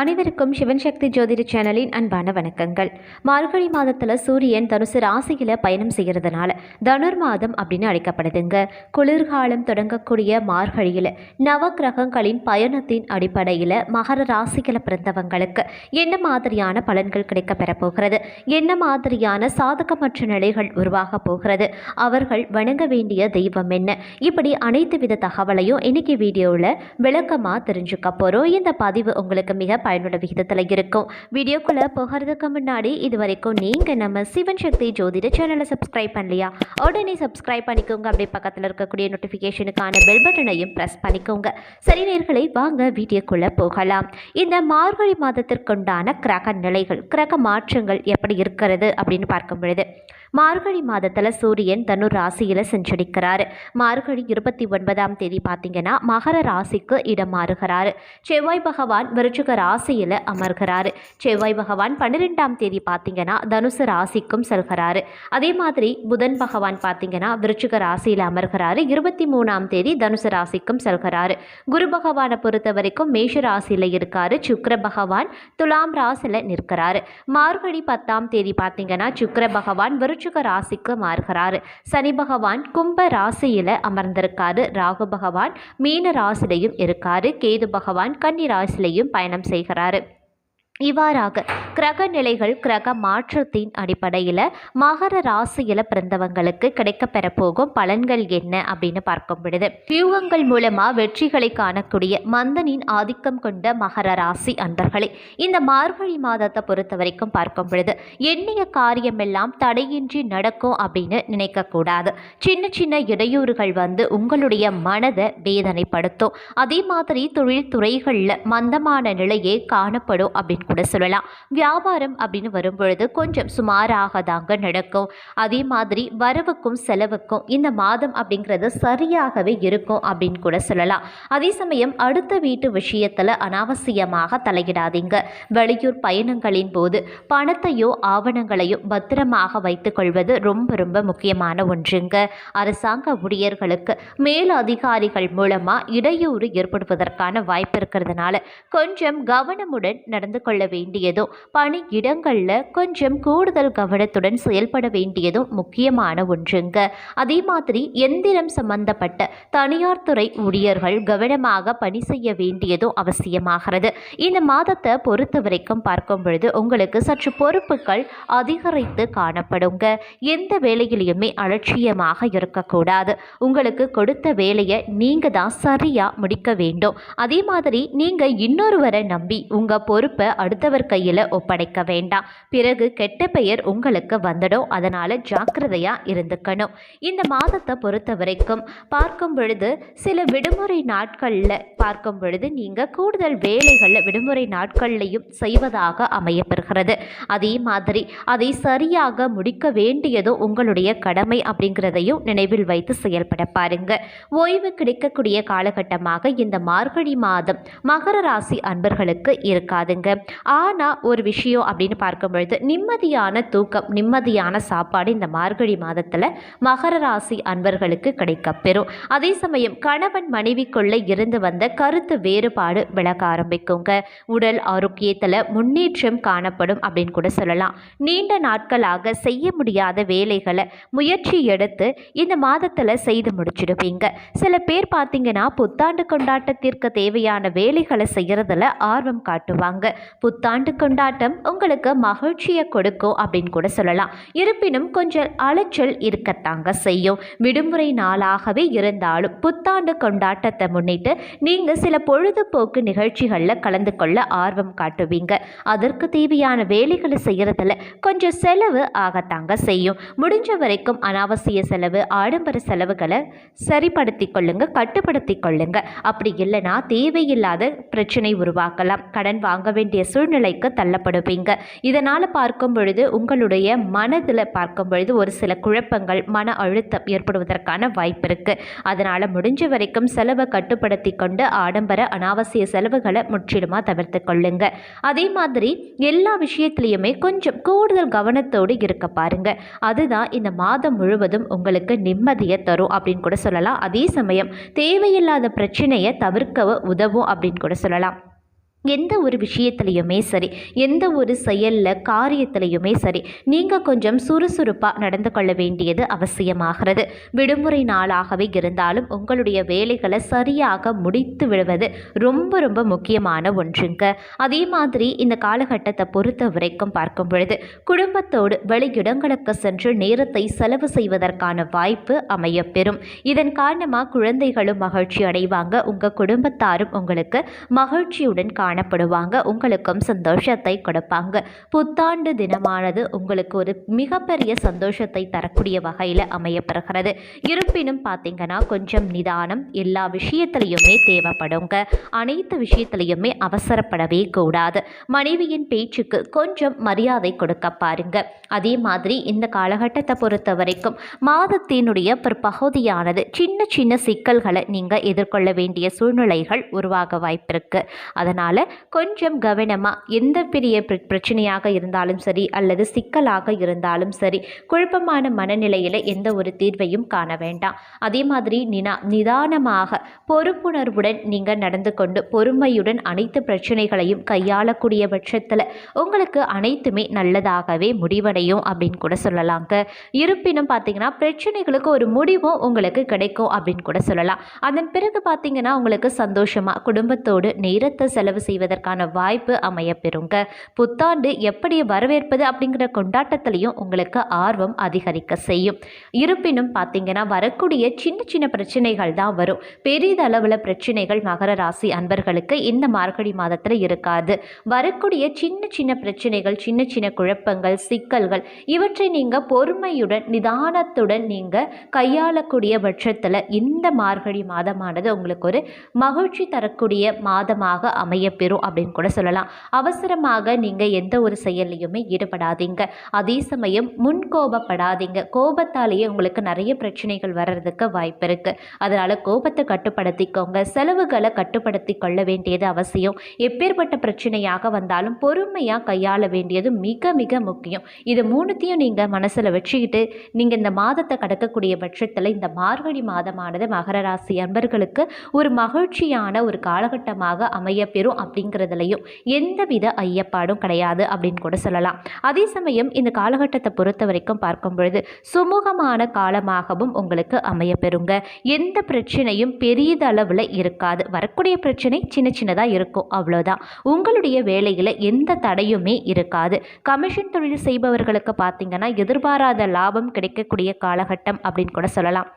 அனைவருக்கும் சிவன் சக்தி ஜோதிட சேனலின் அன்பான வணக்கங்கள். மார்கழி மாதத்தில் சூரியன் தனுசு ராசியில் பயணம் செய்கிறதுனால தனுர் மாதம் அப்படின்னு அழைக்கப்படுதுங்க. குளிர்காலம் தொடங்கக்கூடிய மார்கழியில் நவக்கிரகங்களின் பயணத்தின் அடிப்படையில் மகர ராசியில் பிறந்தவங்களுக்கு என்ன மாதிரியான பலன்கள் கிடைக்க பெறப்போகிறது? என்ன மாதிரியான சாதகமற்ற நிலைகள் உருவாக போகிறது? அவர்கள் வணங்க வேண்டிய தெய்வம் என்ன? இப்படி அனைத்து வித தகவலையும் இன்னைக்கு வீடியோவில் விளக்கமாக தெரிஞ்சுக்க போகிறோம் இந்த பதிவு உங்களுக்கு மிக பயனுள்ள விகிதத்தில் இருக்கும். வீடியோக்குள்ளே போகிறதுக்கு முன்னாடி இது வரைக்கும் நீங்கள் நம்ம சிவன் சக்தி ஜோதிட சேனலை சப்ஸ்கிரைப் பண்ணலையா? உடனே சப்ஸ்கிரைப் பண்ணிக்கோங்க. அப்படியே பக்கத்தில் இருக்கக்கூடிய நோட்டிஃபிகேஷனுக்கான பெல் பட்டனையும் ப்ரெஸ் பண்ணிக்கோங்க. சரி நேர்களை வாங்க வீடியோக்குள்ளே போகலாம். இந்த மார்கழி மாதத்திற்குண்டான கிரக நிலைகள் கிரக மாற்றங்கள் எப்படி இருக்கிறது அப்படின்னு பார்க்கும் பொழுது மார்கழி மாதத்தில் சூரியன் தனு ராசியில் செஞ்சடிக்கிறார் மார்கழி இருபத்தி ஒன்பதாம் தேதி பார்த்தீங்கன்னா மகர ராசிக்கு இடம் மாறுகிறாரு செவ்வாய் பகவான் விருச்சிக ராசியில் அமர்கிறாரு. செவ்வாய் பகவான் பன்னிரெண்டாம் தேதி பார்த்தீங்கன்னா தனுசு ராசிக்கும் செல்கிறாரு. அதே மாதிரி புதன் பகவான் பார்த்தீங்கன்னா விருச்சிக ராசியில் அமர்கிறாரு. இருபத்தி மூணாம் தேதி தனுசு ராசிக்கும் செல்கிறாரு. குரு பகவானை பொறுத்த வரைக்கும் மேஷ ராசியில் இருக்காரு. சுக்கர பகவான் துலாம் ராசியில் நிற்கிறாரு. மார்கழி பத்தாம் தேதி பார்த்தீங்கன்னா சுக்கர பகவான் விருச்சிக ராசிக்கு மாறுகிறாரு. சனி பகவான் கும்ப ராசியில் அமர்ந்திருக்காரு. ராகு பகவான் மீன ராசிலையும் இருக்காரு. கேது பகவான் கன்னி ராசிலையும் பயணம் செய்கிறாரு. இவ்வாறாக கிரக நிலைகள் கிரக மாற்றத்தின் அடிப்படையில் மகர ராசியில் பிறந்தவங்களுக்கு கிடைக்கப்பெற போகும் பலன்கள் என்ன அப்படின்னு பார்க்கும் பொழுது வியூகங்கள் மூலமாக வெற்றிகளை காணக்கூடிய மந்தனின் ஆதிக்கம் கொண்ட மகர ராசி அன்பர்களே இந்த மார்கழி மாதத்தை பொறுத்த வரைக்கும் பார்க்கும் பொழுது எண்ணிய காரியமெல்லாம் தடையின்றி நடக்கும் அப்படின்னு நினைக்கக்கூடாது சின்ன சின்ன இடையூறுகள் வந்து உங்களுடைய மனதை வேதனைப்படுத்தும். அதே மாதிரி தொழில்துறைகளில் மந்தமான நிலையே காணப்படும் அப்படின்னு கூட சொல்லலாம். வியாபாரம் அப்படின்னு வரும்பொழுது கொஞ்சம் சுமாராக தாங்க நடக்கும். அதே மாதிரி வரவுக்கும் செலவுக்கும் இந்த மாதம் அப்படிங்கிறது சரியாகவே இருக்கும் அப்படின்னு கூட சொல்லலாம். அதே சமயம் அடுத்த வீட்டு விஷயத்தில் அனாவசியமாக தலையிடாதீங்க. வெளியூர் பயணங்களின் போது பணத்தையோ ஆவணங்களையோ பத்திரமாக வைத்துக்கொள்வது ரொம்ப ரொம்ப முக்கியமான ஒன்றுங்க. அரசாங்க ஊழியர்களுக்கு மேல் அதிகாரிகள் மூலமாக இடையூறு ஏற்படுவதற்கான வாய்ப்பு இருக்கிறதுனால கொஞ்சம் கவனமுடன் நடந்து கொள்ள வேண்டியதும் பணியிடங்களில் கொஞ்சம் கூடுதல் கவனத்துடன் செயல்பட வேண்டியதும் முக்கியமான ஒன்றுங்க. அதே மாதிரி எந்திரம் சம்பந்தப்பட்ட தனியார் துறை ஊழியர்கள் கவனமாக பணி செய்ய வேண்டியதும் அவசியமாகிறது. இந்த மாதத்தை பொறுத்த வரைக்கும் பார்க்கும் பொழுது உங்களுக்கு சற்று பொறுப்புகள் அதிகரித்து காணப்படுங்க. எந்த வேலையிலையுமே அலட்சியமாக இருக்கக்கூடாது. உங்களுக்கு கொடுத்த வேலையை நீங்கள் தான் சரியாக முடிக்க வேண்டும். அதே மாதிரி நீங்கள் இன்னொருவரை நம்பி உங்கள் பொறுப்பை அடுத்தவர் கையில் ஒப்படைக்க வேண்டாம். பிறகு கெட்ட பெயர் உங்களுக்கு வந்துடும். அதனால் ஜாக்கிரதையாக இருந்துக்கணும். இந்த மாதத்தை பொறுத்த வரைக்கும் பார்க்கும் பொழுது சில விடுமுறை நாட்களில் பார்க்கும் பொழுது நீங்கள் கூடுதல் வேலைகளில் விடுமுறை நாட்கள்லையும் செய்வதாக அமையப்பெறுகிறது. அதே மாதிரி அதை சரியாக முடிக்க வேண்டியதும் உங்களுடைய கடமை அப்படிங்கிறதையும் நினைவில் வைத்து செயல்பட பாருங்க. ஓய்வு கிடைக்கக்கூடிய காலகட்டமாக இந்த மார்கழி மாதம் மகர ராசி அன்பர்களுக்கு இருக்காதுங்க. ஆனால் ஒரு விஷயம் அப்படின்னு பார்க்கும் பொழுது நிம்மதியான தூக்கம் நிம்மதியான சாப்பாடு இந்த மார்கழி மாதத்தில் மகர ராசி அன்பர்களுக்கு கிடைக்கப்பெறும் அதே சமயம் கணவன் மனைவிக்குள்ளே இருந்து வந்த கருத்து வேறுபாடு விலக ஆரம்பிக்குங்க. உடல் ஆரோக்கியத்தில் முன்னேற்றம் காணப்படும் அப்படின்னு கூட சொல்லலாம். நீண்ட நாட்களாக செய்ய முடியாத வேலைகளை முயற்சி எடுத்து இந்த மாதத்தில் செய்து முடிச்சிடுவீங்க. சில பேர் பார்த்தீங்கன்னா புத்தாண்டு கொண்டாட்டத்திற்கு தேவையான வேலைகளை செய்கிறதுல ஆர்வம் காட்டுவாங்க. புத்தாண்டு கொண்டாட்டம் உங்களுக்கு மகிழ்ச்சியை கொடுக்கும் அப்படின்னு கூட சொல்லலாம். இருப்பினும் கொஞ்சம் அலைச்சல் இருக்கத்தாங்க செய்யும். விடுமுறை நாளாகவே இருந்தாலும் புத்தாண்டு கொண்டாட்டத்தை முன்னிட்டு நீங்கள் சில பொழுதுபோக்கு நிகழ்ச்சிகளில் கலந்து கொள்ள ஆர்வம் காட்டுவீங்க. அதற்கு தேவையான வேலைகளை செய்கிறதுல கொஞ்சம் செலவு ஆகத்தாங்க செய்யும். முடிஞ்ச வரைக்கும் அனாவசிய செலவு ஆடம்பர செலவுகளை சரிப்படுத்தி கொள்ளுங்க கட்டுப்படுத்தி கொள்ளுங்க. அப்படி இல்லைன்னா தேவையில்லாத பிரச்சனை உருவாக்கலாம். கடன் வாங்க வேண்டிய சூழ்நிலைக்கு தள்ளப்படுவீங்க. இதனால் பார்க்கும் பொழுது உங்களுடைய மனதில் பார்க்கும் பொழுது ஒரு சில குழப்பங்கள் மன அழுத்தம் ஏற்படுவதற்கான வாய்ப்பு இருக்குது அதனால் முடிஞ்ச வரைக்கும் செலவை கட்டுப்படுத்தி கொண்டு ஆடம்பர அனாவசிய செலவுகளை முற்றிலுமாக தவிர்த்து கொள்ளுங்க. அதே மாதிரி எல்லா விஷயத்துலையுமே கொஞ்சம் கூடுதல் கவனத்தோடு இருக்க பாருங்க. அதுதான் இந்த மாதம் முழுவதும் உங்களுக்கு நிம்மதியை தரும் அப்படின்னு கூட சொல்லலாம். அதே சமயம் தேவையில்லாத பிரச்சனையை தவிர்க்க உதவும் அப்படின்னு கூட சொல்லலாம். எந்த ஒரு விஷயத்துலையுமே சரி எந்த ஒரு செயலில் காரியத்திலையுமே சரி நீங்கள் கொஞ்சம் சுறுசுறுப்பாக நடந்து கொள்ள வேண்டியது அவசியமாகிறது. விடுமுறை நாளாகவே இருந்தாலும் உங்களுடைய வேலைகளை சரியாக முடித்து விடுவது ரொம்ப ரொம்ப முக்கியமான ஒன்றுங்க. அதே மாதிரி இந்த காலகட்டத்தை பொறுத்த வரைக்கும் பார்க்கும் பொழுது குடும்பத்தோடு வெளியிடங்களுக்கு சென்று நேரத்தை செலவு செய்வதற்கான வாய்ப்பு அமையப்பெறும். இதன் காரணமாக குழந்தைகளும் மகிழ்ச்சி அடைவாங்க உங்கள் குடும்பத்தாரும் உங்களுக்கு மகிழ்ச்சியுடன் காணப்படுவாங்க. உங்களுக்கும் சந்தோஷத்தை கொடுப்பாங்க. புத்தாண்டு தினமானது உங்களுக்கு ஒரு மிகப்பெரிய சந்தோஷத்தை தரக்கூடிய வகையில் அமையப்படுகிறது இருப்பினும் பார்த்தீங்கன்னா கொஞ்சம் நிதானம் எல்லா விஷயத்திலையுமே தேவைப்படுங்க. அனைத்து விஷயத்திலையுமே அவசரப்படவே கூடாது. மனைவியின் பேச்சுக்கு கொஞ்சம் மரியாதை கொடுக்க பாருங்க. அதே மாதிரி இந்த காலகட்டத்தை பொறுத்த வரைக்கும் மாதத்தினுடைய பிற்பகுதியானது சின்ன சின்ன சிக்கல்களை நீங்கள் எதிர்கொள்ள வேண்டிய சூழ்நிலைகள் உருவாக வாய்ப்பிருக்கு. அதனால் கொஞ்சம் கவனமாக எந்த பெரிய பிர- பிரச்சனையாக இருந்தாலும் சரி அல்லது சிக்கலாக இருந்தாலும் சரி குழப்பமான மனநிலையில் எந்த ஒரு தீர்வையும் காண வேண்டாம். அதே மாதிரி நினா நிதானமாக பொறுப்புணர்வுடன் நீங்கள் நடந்து கொண்டு பொறுமையுடன் அனைத்து பிரச்சனைகளையும் கையாளக்கூடிய பட்சத்தில் உங்களுக்கு அனைத்துமே நல்லதாகவே முடிவடையும் அப்படின்னு கூட சொல்லலாங்க. இருப்பினும் பார்த்தீங்கன்னா பிரச்சனைகளுக்கு ஒரு முடிவும் உங்களுக்கு கிடைக்கும் அப்படின்னு கூட சொல்லலாம். அதன் பிறகு பார்த்தீங்கன்னா உங்களுக்கு சந்தோஷமாக குடும்பத்தோடு நேரத்தை செலவு செய்வதற்கான வாய்ப்பு அமையப்பெறுங்க. புத்தாண்டு எப்படி வரவேற்பது அப்படிங்கிற கொண்டாட்டத்திலையும் உங்களுக்கு ஆர்வம் அதிகரிக்க செய்யும். இருப்பினும் பார்த்தீங்கன்னா வரக்கூடிய சின்ன சின்ன பிரச்சனைகள் தான் வரும். பெரிதளவில் பிரச்சனைகள் மகர ராசி அன்பர்களுக்கு இந்த மார்கழி மாதத்தில் இருக்காது. வரக்கூடிய சின்ன சின்ன பிரச்சனைகள் சின்ன சின்ன குழப்பங்கள் சிக்கல்கள் இவற்றை நீங்கள் பொறுமையுடன் நிதானத்துடன் நீங்கள் கையாளக்கூடிய பட்சத்தில் இந்த மார்கழி மாதமானது உங்களுக்கு ஒரு மகிழ்ச்சி தரக்கூடிய மாதமாக பெறும் அப்படின்னு கூட சொல்லலாம். அவசரமாக நீங்கள் எந்த ஒரு செயல்லையுமே ஈடுபடாதீங்க. அதே சமயம் முன் கோபப்படாதீங்க. கோபத்தாலேயே உங்களுக்கு நிறைய பிரச்சனைகள் வர்றதுக்கு வாய்ப்பு இருக்குது அதனால் கோபத்தை கட்டுப்படுத்திக்கோங்க. செலவுகளை கட்டுப்படுத்தி கொள்ள வேண்டியது அவசியம். எப்பேற்பட்ட பிரச்சனையாக வந்தாலும் பொறுமையாக கையாள வேண்டியது மிக மிக முக்கியம். இது மூணுத்தையும் நீங்கள் மனசில் வச்சுக்கிட்டு நீங்கள் இந்த மாதத்தை கடக்கக்கூடிய பட்சத்தில் இந்த மார்கழி மாதமானது மகர ராசி அன்பர்களுக்கு ஒரு மகிழ்ச்சியான ஒரு காலகட்டமாக அமையப்பெறும். அப்படிங்கிறதுலையும் எந்தவித ஐயப்பாடும் கிடையாது அப்படின்னு கூட சொல்லலாம். அதே சமயம் இந்த காலகட்டத்தை பொறுத்த வரைக்கும் பார்க்கும் பொழுது சுமூகமான காலமாகவும் உங்களுக்கு அமையப்பெறுங்க. எந்த பிரச்சனையும் பெரியதளவில் இருக்காது. வரக்கூடிய பிரச்சனை சின்ன சின்னதாக இருக்கும். அவ்வளோதான் உங்களுடைய வேலையில் எந்த தடையுமே இருக்காது. கமிஷன் தொழில் செய்பவர்களுக்கு பார்த்தீங்கன்னா எதிர்பாராத லாபம் கிடைக்கக்கூடிய காலகட்டம் அப்படின்னு கூட சொல்லலாம்.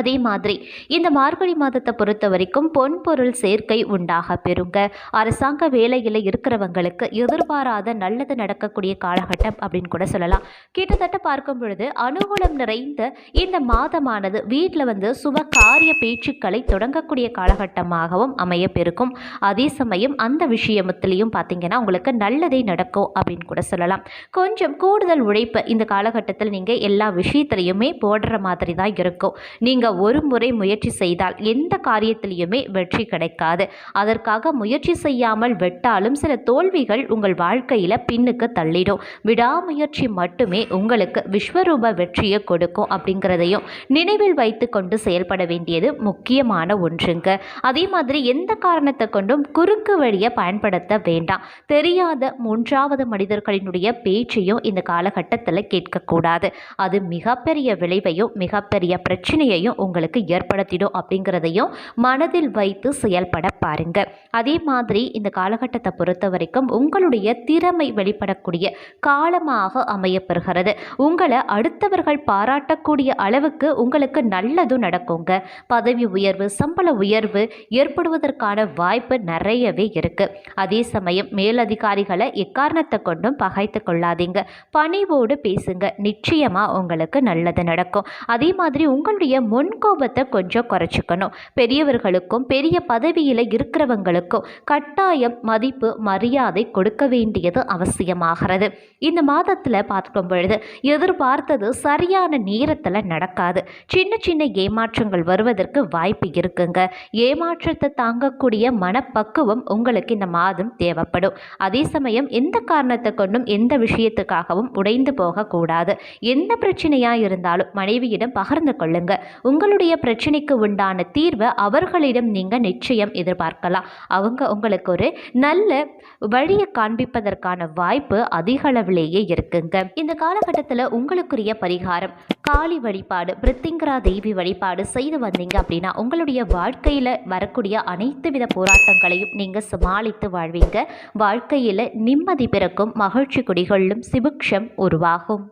அதே மாதிரி இந்த மார்கழி மாதத்தை பொறுத்த வரைக்கும் பொன் பொருள் சேர்க்கை உண்டாக பெறுங்க. அரசாங்க வேலையில் இருக்கிறவங்களுக்கு எதிர்பாராத நல்லது நடக்கக்கூடிய காலகட்டம் அப்படின்னு கூட சொல்லலாம். கிட்டத்தட்ட பார்க்கும் பொழுது அனுகூலம் நிறைந்த இந்த மாதமானது வீட்டில் வந்து சுப காரிய பேச்சுக்களை தொடங்கக்கூடிய காலகட்டமாகவும் அமையப்பெருக்கும். அதே சமயம் அந்த விஷயத்திலையும் பார்த்தீங்கன்னா உங்களுக்கு நல்லதே நடக்கும் அப்படின்னு கூட சொல்லலாம். கொஞ்சம் கூடுதல் உழைப்பு இந்த காலகட்டத்தில் நீங்கள் எல்லா விஷயத்துலையுமே போடுற மாதிரி தான் இருக்கும். நீங்கள் ஒரு முறை முயற்சி செய்தால் எந்த காரியத்திலையுமே வெற்றி கிடைக்காது. அதற்காக முயற்சி செய்யாமல் வெட்டாலும் சில தோல்விகள் உங்கள் வாழ்க்கையில் பின்னுக்கு தள்ளிடும். விடாமுயற்சி மட்டுமே உங்களுக்கு விஸ்வரூப வெற்றியை கொடுக்கும் அப்படிங்கிறதையும் நினைவில் வைத்து கொண்டு செயல்பட வேண்டியது முக்கியமான ஒன்றுங்க. அதே மாதிரி எந்த காரணத்தை கொண்டும் குறுக்கு வழியை பயன்படுத்த வேண்டாம். தெரியாத மூன்றாவது மனிதர்களினுடைய பேச்சையும் இந்த காலகட்டத்தில் கேட்கக்கூடாது. அது மிகப்பெரிய விளைவையும் மிகப்பெரிய பிரச்சனையையும் உங்களுக்கு ஏற்படுத்திடும் அப்படிங்கிறதையும் மனதில் வைத்து செயல்பட பாருங்க. அதே மாதிரி இந்த காலகட்டத்தை பொறுத்த வரைக்கும் உங்களுடைய திறமை வெளிப்படக்கூடிய காலமாக அமையப்பெறுகிறது. உங்களை அடுத்தவர்கள் பாராட்டக்கூடிய அளவுக்கு உங்களுக்கு நல்லதும் நடக்குங்க. பதவி உயர்வு சம்பள உயர்வு ஏற்படுவதற்கான வாய்ப்பு நிறையவே இருக்கு. அதே சமயம் மேலதிகாரிகளை எக்காரணத்தை கொண்டும் பகைத்து கொள்ளாதீங்க. பணிவோடு பேசுங்க. நிச்சயமா உங்களுக்கு நல்லது நடக்கும். அதே மாதிரி உங்களுடைய முன் முன்கோபத்தை கொஞ்சம் குறைச்சிக்கணும். பெரியவர்களுக்கும் பெரிய பதவியில் இருக்கிறவங்களுக்கும் கட்டாயம் மதிப்பு மரியாதை கொடுக்க வேண்டியது அவசியமாகிறது. இந்த மாதத்தில் பார்க்கும் பொழுது எதிர்பார்த்தது சரியான நேரத்தில் நடக்காது. சின்ன சின்ன ஏமாற்றங்கள் வருவதற்கு வாய்ப்பு இருக்குங்க. ஏமாற்றத்தை தாங்கக்கூடிய மனப்பக்குவம் உங்களுக்கு இந்த மாதம் தேவைப்படும். அதே சமயம் எந்த காரணத்தை கொண்டும் எந்த விஷயத்துக்காகவும் உடைந்து போகக்கூடாது. எந்த பிரச்சனையாக இருந்தாலும் மனைவியிடம் பகிர்ந்து கொள்ளுங்க. உங்களுடைய பிரச்சனைக்கு உண்டான தீர்வை அவர்களிடம் நீங்கள் நிச்சயம் எதிர்பார்க்கலாம். அவங்க உங்களுக்கு ஒரு நல்ல வழியை காண்பிப்பதற்கான வாய்ப்பு அதிக அளவிலேயே இருக்குங்க. இந்த காலகட்டத்தில் உங்களுக்குரிய பரிகாரம் காளி வழிபாடு பிரித்திங்கரா தேவி வழிபாடு செய்து வந்தீங்க அப்படின்னா உங்களுடைய வாழ்க்கையில் வரக்கூடிய அனைத்து வித போராட்டங்களையும் நீங்கள் சமாளித்து வாழ்வீங்க. வாழ்க்கையில் நிம்மதி பிறக்கும் மகிழ்ச்சி குடிகளும் சிபுக்ஷம் உருவாகும்.